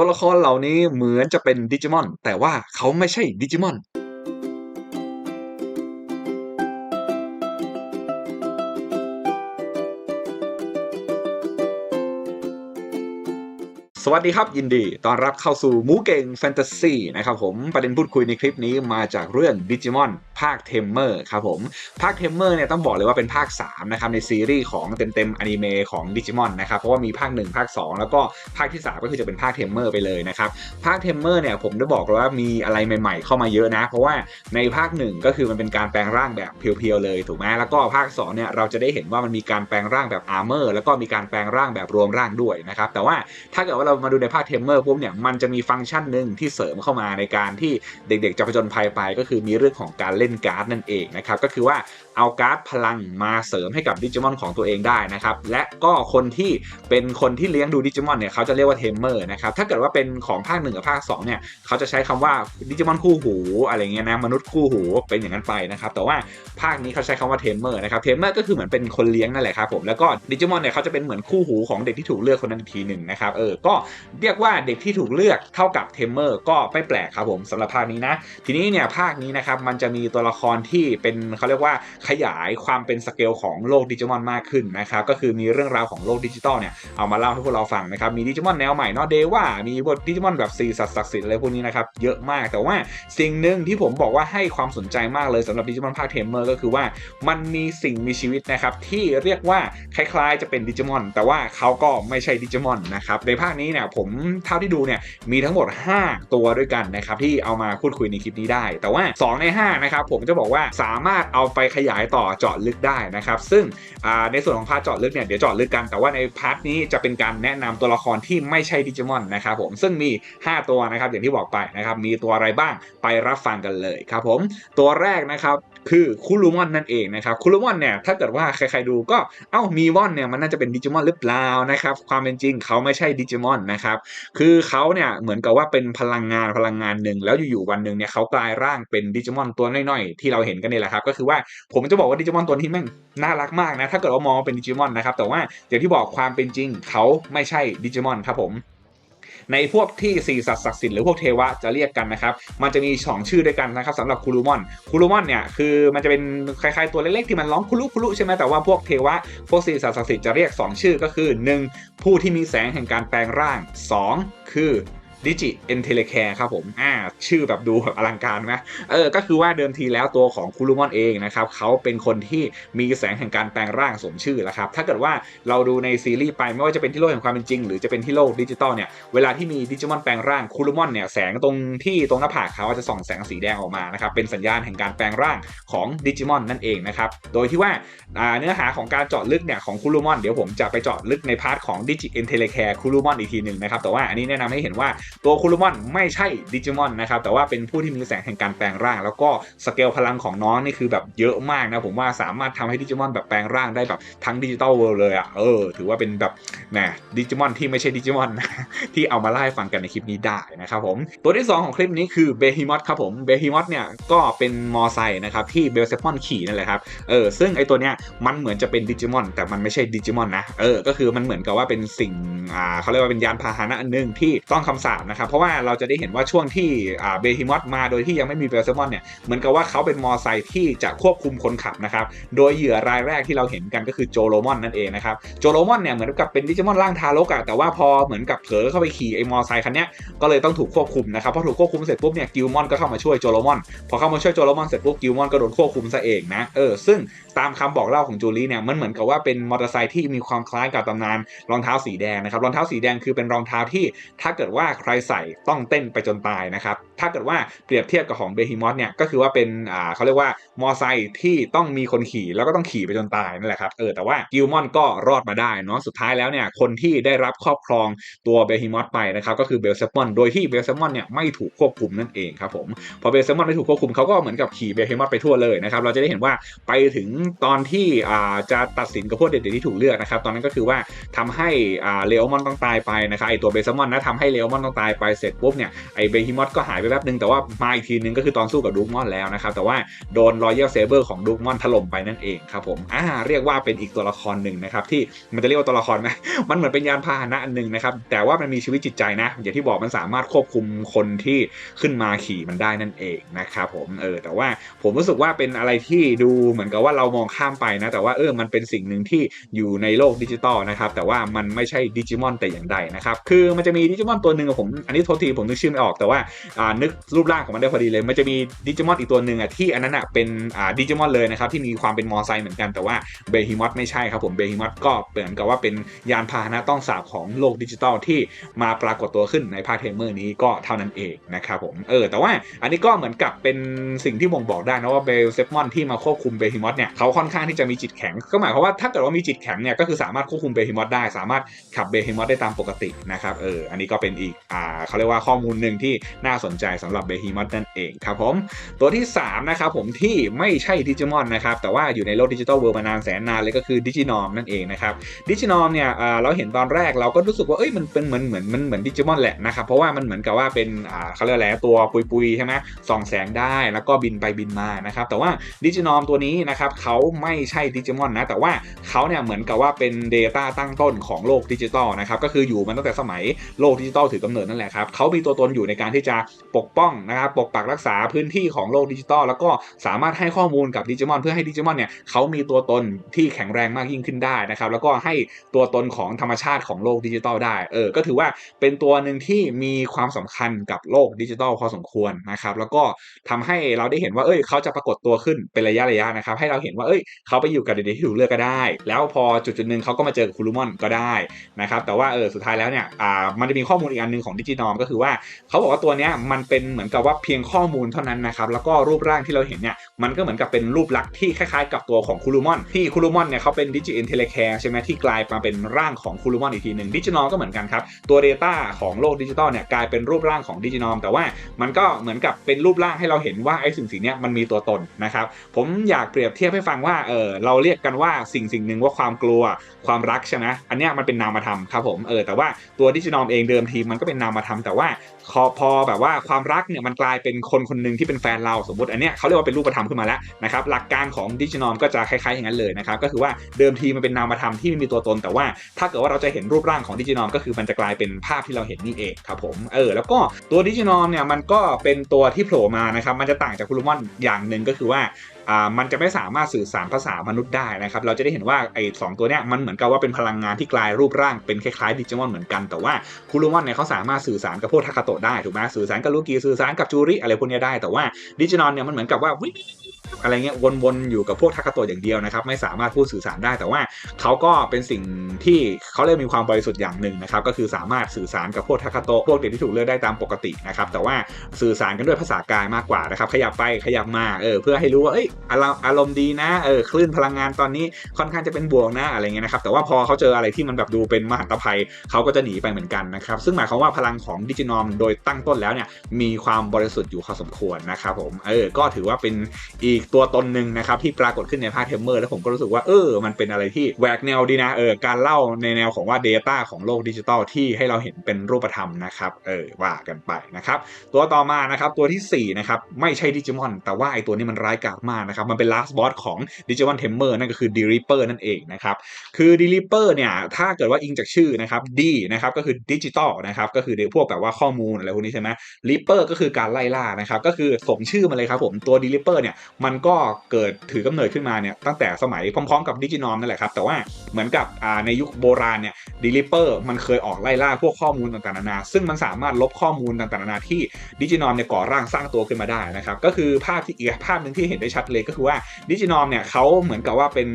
ตัวละครเหล่านี้เหมือนจะเป็นดิจิมอน แต่ว่าเขาไม่ใช่ดิจิมอนสวัสดีครับยินดีต้อนรับเข้าสู่หมูเก่งแฟนตาซีนะครับผมประเด็นพูดคุยในคลิปนี้มาจากเรื่องดิจิมอน ภาคเทมเมอร์ครับผม ภาคเทมเมอร์เนี่ยต้องบอกเลยว่าเป็นภาค3นะครับในซีรีส์ของเต็มๆอนิเมะของดิจิมอนนะครับเพราะว่ามีภาค 1 ภาค 2 แล้วก็ภาคที่ 3 ก็คือจะเป็นภาคเทมเมอร์ไปเลยนะครับภาคเทมเมอร์เนี่ยผมได้บอกเลยว่ามีอะไรใหม่ ๆ เข้ามาเยอะนะ เพราะว่าในภาค 1 ก็คือมันเป็นการแปลงร่างแบบเพียวๆเลยถูกไหมแล้วก็ภาค2เนี่ยเราจะได้เห็นว่ามันมีการแปลงร่างแบบอาร์เมอร์แล้วก็มีการแปลงร่างแบบรวมร่างด้วยนะครับแต่ว่าถ้าเกิดว่าเรามาดูในภาคเทมเมอร์ปุ๊บเนี่ยมันจะมีฟังก์ชันหนึ่งที่เสริมเข้ามาในการที่เด็กๆจะผจญภัยไปก็คือมีเรื่องของการเล่นการ์ดนั่นเองนะครับก็คือว่าเอาการ์ดพลังมาเสริมให้กับดิจิมอนของตัวเองได้นะครับและก็คนที่เป็นคนที่เลี้ยงดูดิจิมอนเนี่ยเขาจะเรียกว่าเทมเมอร์นะครับถ้าเกิดว่าเป็นของภาคหนึ่งกับภาค2เนี่ยเขาจะใช้คำว่าดิจิมอนคู่หูอะไรเงี้ยนะมนุษย์คู่หูเป็นอย่างนั้นไปนะครับแต่ว่าภาคนี้เขาใช้คำว่าเทมเมอร์นะครับเทมเมอร์ก็คือเหมือนเป็นคนเลี้ยงนั่นแหละครับผมแล้วก็ดิจิมอนเนี่ยเขาจะเป็นเหมือนคู่หูของเด็กที่ถูกเลือกคนนั้นอีกทีหนึ่งนะครับเออก็เรียกว่าเด็กที่ถูกเลือกเท่ากับเทมเมอร์ก็ไม่แปลกครับผมสำหรับภาคนี้นะทีนี้เนี่ยภาคนี้นะครับมันจะมีตัวัวละครที่เป็นเขาเรียกว่าขยายความเป็นสเกลของโลกดิจิมอนมากขึ้นนะครับก็คือมีเรื่องราวของโลกดิจิตอลเนี่ยเอามาเล่าให้พวกเราฟังนะครับมีดิจิมอนแนวใหม่เนาะเดว่ามีบทดิจิมอนแบบสีสัตว์ศักดิ์สิทธิ์อะไรพวกนี้นะครับเยอะมากแต่ว่าสิ่งหนึ่งที่ผมบอกว่าให้ความสนใจมากเลยสำหรับดิจิมอนภาคเทมเมอร์ก็คือว่ามันมีสิ่งมีชีวิตนะครับที่เรียกว่าคล้ายๆ จะเป็นดิจิมอนแต่ว่าเขาก็ไม่ใช่ดิจิมอนนะครับในภาคนี้เนี่ยผมเท่าที่ดูเนี่ยมีทั้งหมด 5 ตัวด้วยกันนะครับที่เอามาพูดคุยในคลิปนี้ได้ แต่ว่า 2 ใน5นะครับผมจะบอกว่าสามารถเอาไปขยายต่อเจาะลึกได้นะครับ ซึ่งในส่วนของพาร์ทเจาะลึกเนี่ยเดี๋ยวเจาะลึกกัน แต่ว่าในพาร์ทนี้จะเป็นการแนะนำตัวละครที่ไม่ใช่ดิจิมอนนะครับผมซึ่งมี 5 ตัวนะครับอย่างที่บอกไปนะครับมีตัวอะไรบ้างไปรับฟังกันเลยครับผมตัวแรกนะครับคือคูลูมอนนั่นเองนะครับคูลูมอนเนี่ยถ้าเกิดว่าใครๆดูก็เอ้ามีวอนเนี่ยมันน่าจะเป็นดิจิมอนหรือเปล่านะครับความเป็นจริงเขาไม่ใช่ดิจิมอนนะครับคือเขาเนี่ยเหมือนกับว่าเป็นพลังงานพลังงานหนึ่งแล้วอยู่ๆวันหนึ่งเนี่ยเขากลายร่างเป็นดิจิมอนตัวน้อยๆที่เราเห็นกันนี่แหละครับก็คือว่าผมจะบอกว่าดิจิมอนตัวนี้แม่งน่ารักมากนะถ้าเกิดว่ามองเป็นดิจิมอนนะครับแต่ว่าอย่างที่บอกความเป็นจริงเขาไม่ใช่ดิจิมอนครับผมในพวกที่สี่สัตว์ศักดิ์สิทธิ์หรือพวกเทวะจะเรียกกันนะครับ มันจะมีสองชื่อด้วยกันนะครับสำหรับคูลูมอนคูลูมอนเนี่ยคือมันจะเป็นคล้ายๆตัวเล็กๆที่มันร้องคุลุคุลุใช่ไหมแต่ว่าพวกเทวะพวกสี่สัตว์ศักดิ์สิทธิ์จะเรียก 2 ชื่อก็คือ 1. ผู้ที่มีแสงแห่งการแปลงร่าง 2. คือ ดิจิเอนเทเลแคร์ครับผมอ่าชื่อแบบดูแบบอลังการไหมเออก็คือว่าเดิมทีแล้วตัวของคูลูมอนเองนะครับเขาเป็นคนที่มีแสงแห่งการแปลงร่างสมชื่อแล้วครับถ้าเกิดว่าเราดูในซีรีส์ไปไม่ว่าจะเป็นที่โลกแห่งความเป็นจริง หรือจะเป็นที่โลกดิจิตอลเนี่ยเวลาที่มีดิจิมอนแปลงร่างคูลูมอนเนี่ยแสงตรงที่ตรงหน้าผากเขาจะส่องแสงสีแดงออกมานะครับเป็นสัญญาณแห่งการแปลงร่างของดิจิมอนนั่นเองนะครับโดยที่ว่าเนื้อหาของการเจาะลึกเนี่ยของคูลูมอนเดี๋ยวผมจะไปเจาะลึกในพาร์ทของดิจิเอนเทเลแคร์คูลูมอนอีกทีหนึ่งนะครับแต่ว่าอันนี้แนะนำให้เห็นว่าตัวคูลูมอนไม่ใช่ดิจิมอนนะครับแต่ว่าเป็นผู้ที่มีแสงแห่งการแปลงร่าง แล้วก็สเกลพลังของน้องนี่คือแบบเยอะมากนะผมว่าสามารถทำให้ดิจิมอนแบบแปลงร่างได้แบบทั้งดิจิตอลเวิลด์เลยอะเออ ถือว่าเป็นแบบแหมดิจิมอนที่ไม่ใช่ดิจิมอนที่เอามาเล่าให้ฟังกันในคลิปนี้ได้นะครับผมตัวที่ 2 ของคลิปนี้คือเบฮิมอสครับผมเบฮิมอสเนี่ยก็เป็นมอไซค์นะครับที่เบลเซปอนขี่นั่นแหละครับเออซึ่งไอตัวเนี้ยมันเหมือนจะเป็นดิจิมอนแต่มันไม่ใช่ดิจิมอนนะเออก็คือมันเหมือนกับว่าเป็นสิ่งอ่าเขาเรียกว่าเป็นยานพาหนะอันนึงที่ต้องคำสาปนะครับเพราะว่าเราจะได้เห็นว่าช่วงที่เบฮิมอสมาโดยที่ยังไม่มีเบลซมอนเนี่ยเหมือนกับว่าเขาเป็นมอไซค์ที่จะควบคุมคนขับนะครับโดยเหยื่อรายแรกที่เราเห็นกันก็คือโจโลมอนนั่นเองนะครับโจโลมอนเนี่ยเหมือนกับเป็นดิจิมอนร่างทารกอะแต่ว่าพอเหมือนกับเผลอเข้าไปขี่ไอ้มอไซค์คันนี้ก็เลยต้องถูกควบคุมนะครับพอถูกควบคุมเสร็จปุ๊บเนี่ยกิลมอนก็เข้ามาช่วยโจโลมอนพอเข้ามาช่วยโจโลมอนเสร็จปุ๊บกิลมอนก็โดนควบคุมซะเองนะเออซึ่งตามคำบอกเล่าของจูลี่เนี่ยมันเหมือนกับว่าเป็นมอเตอร์ไซค์ที่มีความคล้ายกับตำนานรองเท้าสีแดงนะครับรองเท้าสีแดงคือเป็นรองเท้าที่ถ้าเกิดว่าใครใส่ต้องเต้นไปจนตายนะครับ ถ้าเกิดว่าเปรียบเทียบกับของเบฮิมอสเนี่ยก็คือว่าเป็นอ่าเขาเรียกว่ามอไซค์ที่ต้องมีคนขี่แล้วก็ต้องขี่ไปจนตายนั่นแหละครับเออแต่ว่ากิลมอนก็รอดมาได้เนาะสุดท้ายแล้วเนี่ยคนที่ได้รับครอบครองตัวเบฮิมอสไปนะครับก็คือเบลเซมอนโดยที่เบลเซมอนเนี่ยไม่ถูกควบคุมนั่นเองครับผมพอเบลเซมอนไม่ถูกควบคุมเขาก็เหมือนกับขี่เบฮิมอสไปทั่วเลยนะครับเราจะได้เห็นว่าไปถึงตอนที่อ่าจะตัดสินกับพวกเด็กๆที่ถูกเลือกนะครับตอนนั้นก็คือว่าทำให้อ่าเลโอมอนต้องตายไปนะครับไอตัวเบลเซมอนนะทำให้เลโอมอนต้องตายไปเสร็จปุ๊บเนี่ยไอเบฮิมอสก็หายไปแป๊บนึงแต่ว่ามาอีกทีนึงก็คือตอนสู้กับดูกมอนแล้วนะครับแต่ว่าโดนรอยัลเซเบอร์ของดูกมอนถล่มไปนั่นเองครับผมอ่าเรียกว่าเป็นอีกตัวละครหนึ่งนะครับที่มันจะเรียกว่าตัวละครไหมมันเหมือนเป็นยานพาหนะอันหนึ่งนะครับแต่ว่ามันมีชีวิตจิตใจนะอย่างที่บอกมันสามารถควบคุมคนที่ขึ้นมาขี่มันได้นั่นเองนะครับผมเออแต่ว่าผมรู้สึกว่าเป็นอะไรที่ดูเหมือนกับว่าเรามองข้ามไปนะแต่ว่าเออมันเป็นสิ่งหนึ่งที่อยู่ในโลกดิจิตอลนะครับแต่ว่ามันไม่ใช่ดิจิมอนแต่อย่างใดนะครับคือมันจะมีดิจิมอนตัวหนึ่งผมอันนี้โทษทีผมนึกชื่อไม่ออกแต่ว่าานึกรูปร่างของมันได้พอดีเลย มันจะมีดิจิมอนอีกตัวหนึ่งอะที่อันนั้นอะเป็นดิจิมอนเลยนะครับที่มีความเป็นมอไซค์เหมือนกันแต่ว่าเบฮิมอสไม่ใช่ครับผมเบฮิมอสก็เหมือนกับว่าเป็นยานพาหนะต้องสาบของโลกดิจิตอลที่มาปรากฏตัวขึ้นในภาคเทมเมอร์นี้ก็เท่านั้นเองนะครับผมเออแต่ว่าอันนี้ก็เหมือนกับเป็นสิ่งที่บ่งบอกได้นะว่าเบลเซฟมอนที่มาควบคุมเบฮิมอสเนี่ยเขาค่อนข้างที่จะมีจิตแข็งก็หมายความว่าถ้าเกิดว่ามีจิตแข็งเนี่ยก็คือสามารถควบคุมเบฮิมอสได้ สามารถขับเบฮิมอสได้ตามปกตินะครับเอออันนี้ก็เป็นอีกอ่าเขาเรียกว่าข้อมูลหนึ่งที่น่าสนใจสำหรับเบฮีมอสนั่น เองครับผมตัวที่ 3 นะครับผมที่ไม่ใช่ดิจิมอนนะครับแต่ว่าอยู่ในโลกดิจิตอลเวิร์มานานแสนนานเลยก็คือดิจินอมนั่นเองนะครับดิจินอมเนี่ยเราเห็นตอนแรกเราก็รู้สึกว่าเอ้ยมันเป็นเหมือนเหมือนมันเหมือนดิจิมอนแหละนะครับเพราะว่ามันเหมือนกับว่าเป็นเขาเรียกอะไรตัวปุยๆใช่ไหมส่องแสงได้แล้วก็บินไปบินมานะครับแต่ว่าดิจินอมตัวนี้นะครับเขาไม่ใช่ดิจิมอนนะแต่ว่าเขาเนี่ยเหมือนกับว่าเป็น Data ตั้งต้นของโลกดิจิตอลนะครับก็คืออยู่มาตั้งแต่สมัยโลกดิจิตอลถือกำเนิดนั่นแหละครับเขามีตัวตนอยู่ในการที่จะปกป้องนะครับปกปักรักษาพื้นที่ของโลกดิจิตอลแล้วก็สามารถให้ข้อมูลกับดิจิมอนเพื่อให้ดิจิมอนเนี่ยเขามีตัวตนที่แข็งแรงมากยิ่งขึ้นได้นะครับแล้วก็ให้ตัวตนของธรรมชาติของโลกดิจิตอลได้เออก็ถือว่าเป็นตัวหนึ่งที่มีความสำคัญกับโลกดิจิตอลพอสมควรนะครับแล้วก็ทำให้เราได้เห็นว่าเอ้ยเขาจะปรากฏตัวขึ้นเป็นระยะระยะนะครับให้เราเห็นว่าเอ้ยเขาไปอยู่กับเด็กที่ถูกเลือกก็ได้ แล้วพอจุดจุดหนึ่งเขาก็มาเจอคูลูมอนก็ได้นะครับแต่ว่าเออสุดท้ายแล้วเนี่ยอ่ามันจะมีข้อมูลอีกอันหนึ่งของดิจินอมก็คือว่าเขาบอกว่าตัวเนี้ยมันเป็นเหมือนกับว่าเพียงข้อข้อมูลเท่านั้นนะครับแล้วก็รูปร่างที่เราเห็นเนี่ยมันก็เหมือนกับเป็นรูปลักษณ์ที่คล้ายๆ กับตัวของคูลูมอนที่คูลูมอนเนี่ยเขาเป็นดิจิเอ็นเทเลแคร์ใช่ไหมที่กลายมาเป็นร่างของคูลูมอนอีกทีหนึ่งดิจินอมก็เหมือนกันครับตัว Data ของโลกดิจิตอลเนี่ยกลายเป็นรูปร่างของดิจินอมแต่ว่ามันก็เหมือนกับเป็นรูปร่างให้เราเห็นว่าไอ้สิ่งสิ่งนี้มันมีตัวตนนะครับผมอยากเปรียบเทียบให้ฟังว่าเออเราเรียกกันว่าสิ่งสิ่งหนึ่งว่าความกลัวความรักใช่ไหมอันนี้มันเป็นนามธรรมครับผมเออแต่ว่าตัวดิจินอมเองเดิมทีมันก็เป็นนามธรรมแต่ว่าพอแบบว่าความรักเนี่ยมันกลายเป็นคนคนหนึ่งที่เป็นแฟนเราสมมติอันเนี้ยเขาเรียกว่าเป็นรูปธรรมขึ้นมาแล้วนะครับหลักการของดิจินอมก็จะคล้ายๆอย่างนั้นเลยนะครับก็คือว่าเดิมทีมันเป็นนามธรรมที่ไม่มีตัวตน แต่ว่าถ้าเกิดว่าเราจะเห็นรูปร่างของดิจินอมก็คือมันจะกลายเป็นภาพที่เราเห็นนี่เองครับผมเออแล้วก็ตัวดิจินอมเนี่ยมันก็เป็นตัวที่โผล่มานะครับมันจะต่างจากคุลูมอนอย่างหนึ่งก็คือว่า มันจะไม่สามารถสื่อสารภาษามนุษย์ได้นะครับ เราจะได้เห็นว่าไอ้สตัวเนี้ยมันเหมือนกับว่าเป็นพลังงานที่กลายรูปร่างเป็นคล้ายๆดิจิมอนเหมือนกัน แต่ว่าคุรุมอนเนี่ยเขาสามารถสื่อสารกับพวกทักาโตะได้ถูกไหมสื่อสารกับลูกีสื่อสารกับจูริอะไรพวกนี้ได้ แต่ว่าดิจินอนเนี่ยมันเหมือนกับว่า อะไรเงี้ยวนๆอยู่กับพวกทักาโตอย่างเดียวนะครับ ไม่สามารถพูดสื่อสารได้ แต่ว่าเขาก็เป็นสิ่งที่เขาเรียกมีความบริสุทธิ์อย่างหนึ่งนะครับ ก็คือสามารถสื่อสารกับพวกทักาโตพวกเด็กที่ถูกเลือกได้ตามปกตินะครับ แต่ว่าสื่อสารกันด้วยภาษากายมากกว่านะครับ ขยับไปขยับมาเออเพื่อให้รู้ว่าเอ้ยอารมณ์ดีนะเออคลื่นพลังงานตอนนี้ค่อนข้างจะเป็นบวกนะอะไรเงี้ยนะครับ แต่ว่าพอเขาเจออะไรที่มันแบบดูเป็นมหันตภัยเขาก็จะหนีไปเหมือนกันนะครับซึ่งหมายความว่าพลังของดิจินอมโดยตั้งต้นแล้วเนี่ยมีความบริสุทธิ์อยู่พอสมควรนะครับผมเออก็ถือว่าเป็นอีกตัวตนหนึ่งนะครับที่ปรากฏขึ้นในภาคเทมเมอร์แล้วผมก็รู้สึกว่าเออมันเป็นอะไรที่แหวกแนวดีนะเออการเล่าในแนวของว่า Data ของโลกดิจิตอลที่ให้เราเห็นเป็นรูปธรรมนะครับเออว่ากันไปนะครับตัวต่อมานะครับตัวที่4นะครับไม่ใช่ดิจิมอนแต่ว่าไอตัวนี้มันร้ายกาจมากนะครับมันเป็น last boss ของดิจิมอนเทมเมอร์นั่นก็คือดีริเปอร์นั่นเองนะครับคือดีริเปอร์เนี่ยถ้าเกิดว่าอิงจากชื่อนะครับดีนะครับก็คือดิจิตอลนะครับก็คือพวกแบบว่าข้อมูลอะไรพวกนี้ใช่ไหมริปเปอร์ก็คือการไล่ล่านะครับก็คือสมชื่อมาเลยครับผมตัวดีริเปอร์เนี่ยมัันก็เกิดถือกำเนิดขึ้นมาเนี่ยตั้งแต่สมัยพร้อมๆกับดิจินอมนั่นแหละครับ แต่ว่าเหมือนกับในยุคโบราณเนี่ยดีลิเปอร์มันเคยออกไล่ล่าพวกข้อมูลต่างๆนานา ซึ่งมันสามารถลบข้อมูลต่างๆนานาที่ดิจินอมเนี่ยก่อร่างสร้างตัวขึ้นมาได้นะครับ ก็คือภาพที่อีกภาพหนึ่งที่เห็นได้ชัดเลยก็คือว่าดิจินอมเนี่ยเขาเหมือนกับว่าเป็น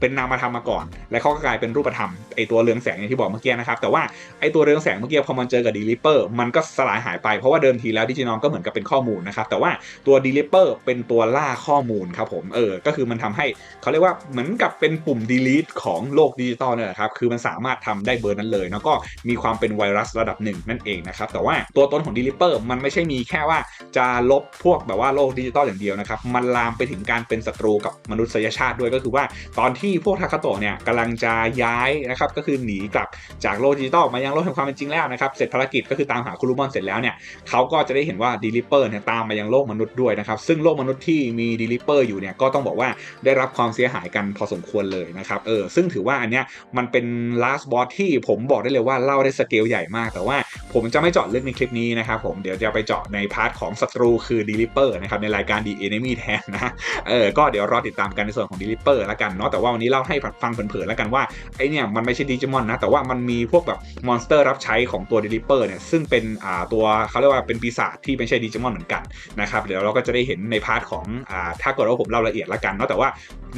เป็นนามธรรมมาก่อน แล้วเขาก็กลายเป็นรูปธรรมไอตัวเรืองแสงอย่างที่บอกเมื่อกี้นะครับ แต่ว่าไอตัวเรืองแสงเมื่อกี้พอมันเจอกับดีลิเปอร์มันก็สลายหายไปเพราะว่าเดิมทีแล้วดิจินอมก็เหมือนกับเป็นข้อมูลนะครับ แต่ว่าตัวดีลิเปอร์เป็นตัวล่าข้อมูลครับผมเออก็คือมันทำให้เขาเรียกว่าเหมือนกับเป็นปุ่ม delete ของโลกดิจิตอลเนี่ยครับคือมันสามารถทำได้เบอร์นั้นเลยแล้วก็มีความเป็นไวรัสระดับหนึ่งนั่นเองนะครับแต่ว่าตัวตนของดีลิเปอร์มันไม่ใช่มีแค่ว่าจะลบพวกแบบว่าโลกดิจิตอลอย่างเดียวนะครับมันลามไปถึงการเป็นศัตรูกับมนุษยชาติด้วยก็คือว่าตอนทที่พวกทาคาโตะเนี่ยกำลังจะย้ายนะครับก็คือหนีกลับจากโลกดิจิตอลมายังโลกแห่งความเป็นจริงแล้วนะครับเสร็จภารกิจก็คือตามหาคุรุมอนเสร็จแล้วเนี่ยเขาก็จะได้เห็นว่าดีลิเปอร์เนี่ยตามมายังโลกมนุษย์ด้วยนะครับซึ่งโลกมนุษย์ที่มีดีลิเปอร์อยู่เนี่ยก็ต้องบอกว่าได้รับความเสียหายกันพอสมควรเลยนะครับเออซึ่งถือว่าอันเนี้ยมันเป็น last boss ที่ผมบอกได้เลยว่าเล่าได้สเกลใหญ่มากแต่ว่า ผมจะไม่เจาะลึกในคลิปนี้นะครับผมเดี๋ยวจะไปเจาะในพาร์ทของศัตรูคือดีลิเปอร์นะครับในรายการ The Enemy แทนนะเออก็เดี๋ยวรอติดตามกันในส่วนของดีลิเปอร์แล้วกันเนาะแต่ว่าวันนี้เล่าให้ฟังเผินๆแล้วกันว่าไอเนี่ยมันไม่ใช่ดิจิมอนนะแต่ว่ามันมีพวกแบบมอนสเตอร์รับใช้ของตัวดีลิเปอร์เนี่ยซึ่งเป็นอ่าตัวเขาเรียกว่าเป็นปีศาจที่ไม่ใช่ดิจิมอนเหมือนกันนะครับเดี๋ยวเราก็จะได้เห็นในพาร์ทของอ่าถ้าเกิดว่าผมเล่าละเอียดแล้วกันเนาะแต่ว่า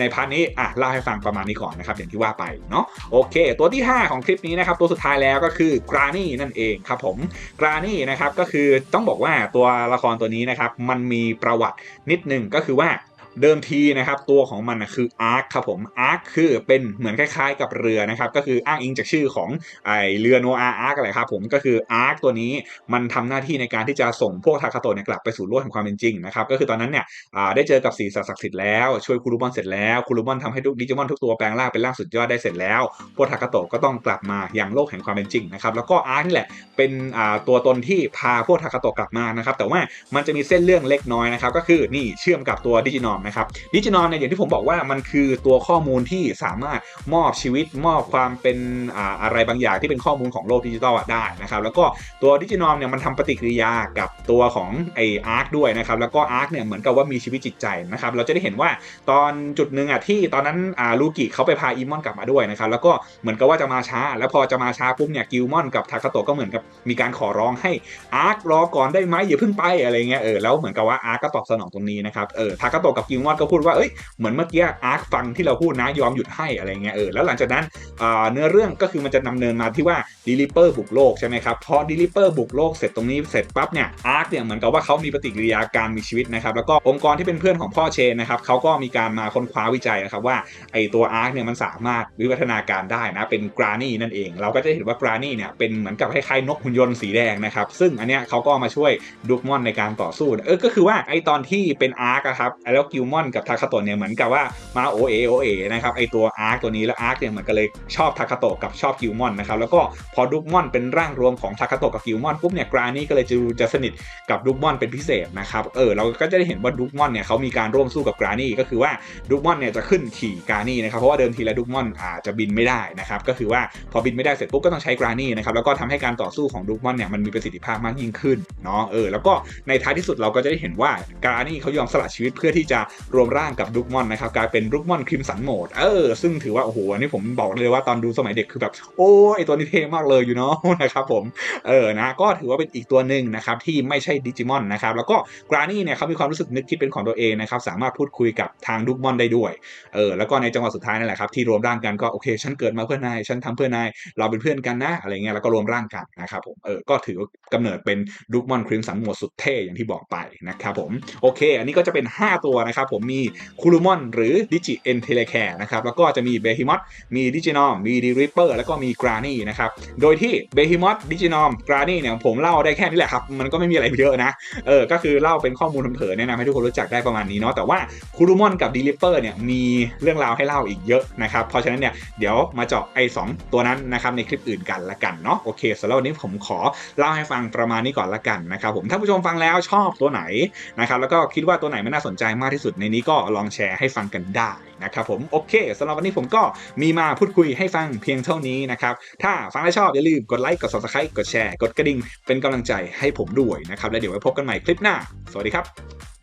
ในพาร์ทนี้อะเล่าให้ฟังประมาณนี้ก่อนนะครับอย่างที่ว่าไปเนาะโอเค ตัวที่ 5 ของคลิปนี้นะครับตัวสุดท้ายแล้วก็คือกรานี่นั่นเองครับผมกรานี่นะครับก็คือต้องบอกว่าตัวละครตัวนี้นะครับมันมีประวัตินิดนึงก็คือว่า เดิมทีนะครับตัวของมันนะคืออาร์คครับผมอาร์คคือเป็นเหมือนคล้ายๆ กับเรือนะครับก็คืออ้างอิงจากชื่อของไอเรือโนอาอาร์คอะไรครับผมก็คืออาร์คตัวนี้มันทำหน้าที่ในการที่จะส่งพวกทาคาโตะเนี่ยกลับไปสู่โลกแห่งความเป็นจริงนะครับก็คือตอนนั้นเนี่ยได้เจอกับสีสัศักดิ์สิทธิ์แล้วช่วยคูรุมอนเสร็จแล้วคูรุมอนทำให้ทุกดิจิมอนทุกตัวแปลงร่างเป็นร่างสุดยอดได้เสร็จแล้ว พวกทาคาโตะก็ต้องกลับมาอย่างโลกแห่งความเป็นจริงนะครับแล้วก็อาร์คนี่แหละเป็นตัวตนที่พาพวกทาคาโตะกลับมานะครับแต่ว่ามันจะมีเส้นเรื่องเล็กน้อยนะครับก็คือนี่เชื่อมกับตัวดิจินอมนะครับดิจินอมเนี่ยอย่างที่ผมบอกว่ามันคือตัวข้อมูลที่สามารถมอบชีวิตมอบความเป็นอะไรบางอย่างที่เป็นข้อมูลของโลกดิจิตอลได้นะครับแล้วก็ตัวดิจินอมเนี่ยมันทำปฏิกิริยากับตัวของไออาร์คด้วยนะครับแล้วก็อาร์คเนี่ยเหมือนกับว่ามีชีวิตจิตใจนะครับเราจะได้เห็นว่าตอนจุดหนึ่งอะที่ตอนนั้นอ่าลูกิเขาไปพาอีมอนกลับมาด้วยนะครับแล้วก็เหมือนกับว่าจะมาช้า แล้วพอจะมาช้าปุ๊บเนี่ยกิลมอนกับทาคาโตะก็เหมือนกับมีการขอร้องให้อาร์ครอก่อนได้ไหมอย่าเพิ่งไปอะไรเงี้ยเออแล้วเหมือนกับว่าอาร์คก็ตอบสนองตรงนี้นะครับเออทาคาโตะกับกิลมอนก็พูดว่าเอ้ยเหมือนเมื่อกี้อาร์คฟังที่เราพูดนะยอมหยุดให้อะไรเงี้ยเออแล้วหลังจากนั้นเนื้อเรื่องก็คือมันจะดำเนินมาที่ว่าดิลิเปอร์บุกโลกใช่ไหมครับพอดิลิเปอร์บุกโลกเสร็จตรงนี้เสร็จปั๊บเนี่ยอาร์คเนี่ยเหมือนกับว่าเขามีปฏิกิริยาการมีชีวิตนะครับแล้วก็องค์กรที่เป็นเพื่อนของพ่อเชนนะครับเขาก็มีการมาค้นคว้าวิจัยนะครับว่าไอตัวอาร์คเนี่ยมันสามารถวิวัฒนาการได้นะเป็นกรานี่นั่นเอง เราก็จะเห็นว่ากรานี่เนี่ยเป็นเหมือนกับคล้ายๆนกหุ่นยนต์สีแดงนะครับซึ่งอันเนี้ยเขาก็มาช่วยดูกมอนในการต่อสู้เออก็คือว่าไอตอนที่เป็นอาร์คครับแล้วกิิลมอนกับทาคาโตะเนี่ยเหมือนกับว่ามาโอเอโอเอนะครับไอตัวอาร์คตัวนี้แล้วอาร์คเนี่ยเหมือนกันเลยชอบทาคาโตะกับชอบกิลมอนนะครับแล้วก็พอดูกมอนเป็นร่างรวมของทาคาโตะกับกิลมอนปุ๊บเนี่ยกรานี่ก็เลยจะจะสนิทกับดูกมอนเป็นพิเศษนะครับเออเราก็จะได้เห็นว่าดูกมอนเนี่ยเขามีการร่วมสู้กับกรานี่ก็คือว่าดูกมอนเนี่ยจะขึ้นขี่กรานี่นะครับเพราะว่าเดิมทีแล้วดูกมอนอาจจะบินไม่ได้นะครับก็คือว่าพอบินไม่ได้เสร็จปุ๊บก็ต้องใช้กรานี่นะครับแล้วก็ทำให้การต่อสู้ของดูกมอนเนี่ยมันมีประสิทธิภาพมากยิ่งขึ้นเนาะเออแล้วก็ในท้ายที่สุดเราก็จะได้เห็นว่ากรานี่เขายอมสละชีวิตเพื่อที่จะรวมร่างกับดูกมอนนะครับกลายเป็นดูกมอนคริมสันโหมดเออซึ่งถือว่าโอ้โหอันนี้ผมบอกเลยว่าตอนดูสมัยเด็กคือแบบโอ้ไอตัวนี้เท่มากเลยอยู่เนาะนะครับผมเออนะก็ถือว่าเป็นอีกตัวหนึ่งนะครับที่ไม่ใช่ดิจิมอนนะครับแล้วก็กรานี่เนี่ยเขามีความรู้สึกนึกคิดเป็นของตัวเองนะครับสามารถพูดคุยกับทางดูกมอนได้ด้วยเออแล้วก็ในจังหวะสุดท้ายนั่นแหละครับที่รวมร่างกันก็โอเค ฉันเกิดมาเพื่อนายฉันทำเพื่อนายเราเป็นเพื่อนกันนะอะไรเงี้ยแล้วก็รวมร่างกันนะครับผมเออก็ถือว่ากำเนิดเป็นดูกมอนครีมสันโหมดสุดเท่อย่างที่บอกไปนะครับผมโอเค อันนี้ก็จะเป็น 5 ตัวนะครับผมมีคูลูมอนหรือดิจิเอ็นเทเลแคร์นะครับแล้วก็จะมีเบฮิมอตมีดิจินอมมีดีริปเปอร์แล้วก็มีกรานี่นะครับโดยที่เบฮิมอตดิจินอมกรานี่เนี่ยผมเล่าได้แค่นี้แหละครับมันก็ไม่มีอะไรเยอะนะเออก็คือเล่าเป็นข้อมูลเผยแนะนำให้ทุกคนรู้จักได้ประมาณนี้เนาะแต่ว่าคูลูมอนกับดีริปเปอร์เนี่ยมีเรื่องราวให้เล่าอีกเยอะนะครับเพราะฉะนั้นเนี่ยเดี๋ยวมาเจาะไอ้สองตัวนั้นนะครับในคลิปอื่นกันละกันเนาะโอเคสำหรับวันนี้ผมขอเล่าให้ฟังประมาณนี้ก่อนละกันนะครับผมถ้าผู้ชมฟังแล้วชอบตัวไหนนะครับแล้วก็คิดว่าตัวไหนมันน่าสนใจมากที่สุดในนี้ก็ลองแชร์ให้ฟังกันได้นะครับผมโอเคสำหรับวันนี้ผมก็มีมาพูดคุยให้ฟังเพียงเท่านี้นะครับ ถ้าฟังแล้วชอบอย่าลืมกดไลค์กด subscribe กดแชร์ กดกระดิ่งเป็นกำลังใจให้ผมด้วยนะครับ แล้วเดี๋ยวไว้พบกันใหม่คลิปหน้า สวัสดีครับ